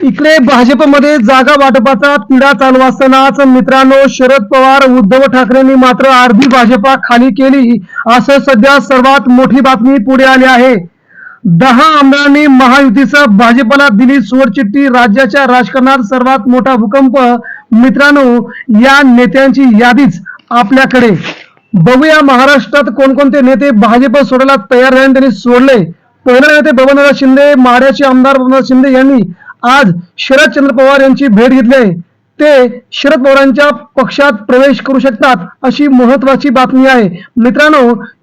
इकडे भाजपमध्ये जागा वाटपाचा तिढा चालू असतानाच मित्रांनो शरद पवार उद्धव ठाकरेंनी मात्र अर्धी भाजपा खाली केली. असं सध्या सर्वात मोठी बातमी पुढे आली आहे. दहा आमदारांनी महायुतीचं भाजपला दिली सोडचिठ्ठी राज्याच्या राजकारणात सर्वात मोठा भूकंप मित्रांनो या नेत्यांची यादीच आपल्याकडे. बघूया महाराष्ट्रात कोणकोणते नेते भाजप सोडायला तयार झाले त्यांनी सोडले. पहिला नेते बबनराव शिंदे माड्याचे आमदार बबनराव शिंदे यांनी आज शरदचंद्र पवार यांची भेट घेतली आहे. ते शरद पवारांच्या पक्षात प्रवेश करू शकतात अशी महत्वाची बातमी आहे. मित्रांनो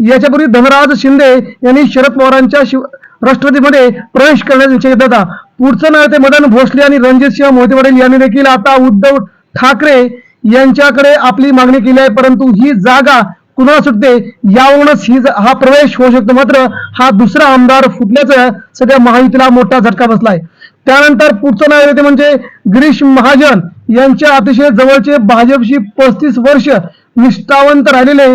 याच्यापूर्वी धनराज शिंदे यांनी शरद पवारांच्या शिव राष्ट्रवादीमध्ये प्रवेश करण्याचा विचार घेतला होता पुढचं नाव ते मदन भोसले आणि रणजितसिंह मोहिते पाटील यांनी देखील आता उद्धव ठाकरे यांच्याकडे आपली मागणी केली आहे. परंतु ही जागा कुणाला सुटते यावरूनच ही हा प्रवेश होऊ शकतो. मात्र हा दुसरा आमदार फुटल्याचं सध्या महायुतीला मोठा झटका बसलाय. त्यानंतर पुढचं नाव येते म्हणजे गिरीश महाजन. यांच्या अतिशय जवळचे भाजपशी पस्तीस वर्ष निष्ठावंत राहिलेले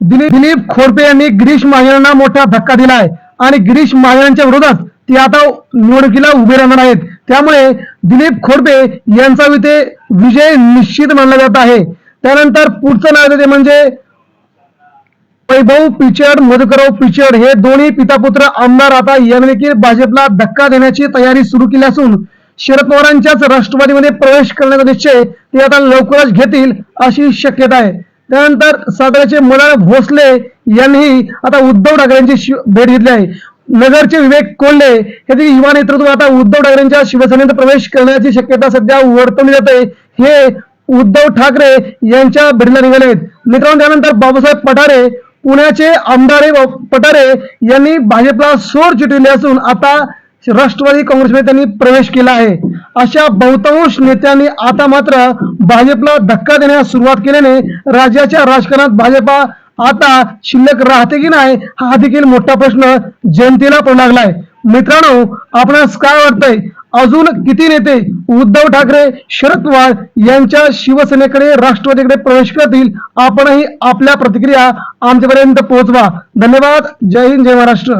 दिलीप दिलीप खोडपे यांनी गिरीश महाजनांना मोठा धक्का दिला आहे आणि गिरीश महाजनांच्या विरोधात ते आता निवडणुकीला उभे राहणार आहेत. त्यामुळे दिलीप खोडपे यांचा इथे विजय निश्चित मानला जात आहे. त्यानंतर पुढचं नाव येते म्हणजे वैभव पिचड मधुकरराव पिचड हे दोन्ही पितापुत्र आमदार आता याने देखील भाजपला धक्का देण्याची तयारी सुरू केली असून शरद पवारांच्याच राष्ट्रवादीमध्ये प्रवेश करण्याचा निश्चय ते आता लवकरच घेतील अशी शक्यता आहे. त्यानंतर साताऱ्याचे मदार भोसले यांनीही आता उद्धव ठाकरेंची भेट घेतली आहे. नगरचे विवेक कोल्हे हे देखील युवा नेतृत्व आता उद्धव ठाकरेंच्या शिवसेनेत प्रवेश करण्याची शक्यता सध्या वर्तवली जाते. हे उद्धव ठाकरे यांच्या भेटीला निघाले आहेत मित्रांनो त्यानंतर बाबासाहेब पठारे पुण्याचे आमदारे व पठारे यांनी भाजपला सोर चिटविले असून आता राष्ट्रवादी काँग्रेसमध्ये त्यांनी प्रवेश केला आहे. अशा बहुतांश नेत्यांनी आता मात्र भाजपला धक्का देण्यास सुरुवात केल्याने राज्याच्या राजकारणात भाजपा आता शिल्लक राहते की नाही हा देखील मोठा प्रश्न जनतेला पडू लागलाय. मित्रांनो आपणास काय वाटतंय? अजून किती नेते? उद्धव ठाकरे शरद पवार यांच्या शिवसेनेकडे राष्ट्रवादीकडे प्रवेश करतील? आपणही आपल्या प्रतिक्रिया आमच्यापर्यंत पोहोचवा. धन्यवाद. जय हिंद जय महाराष्ट्र.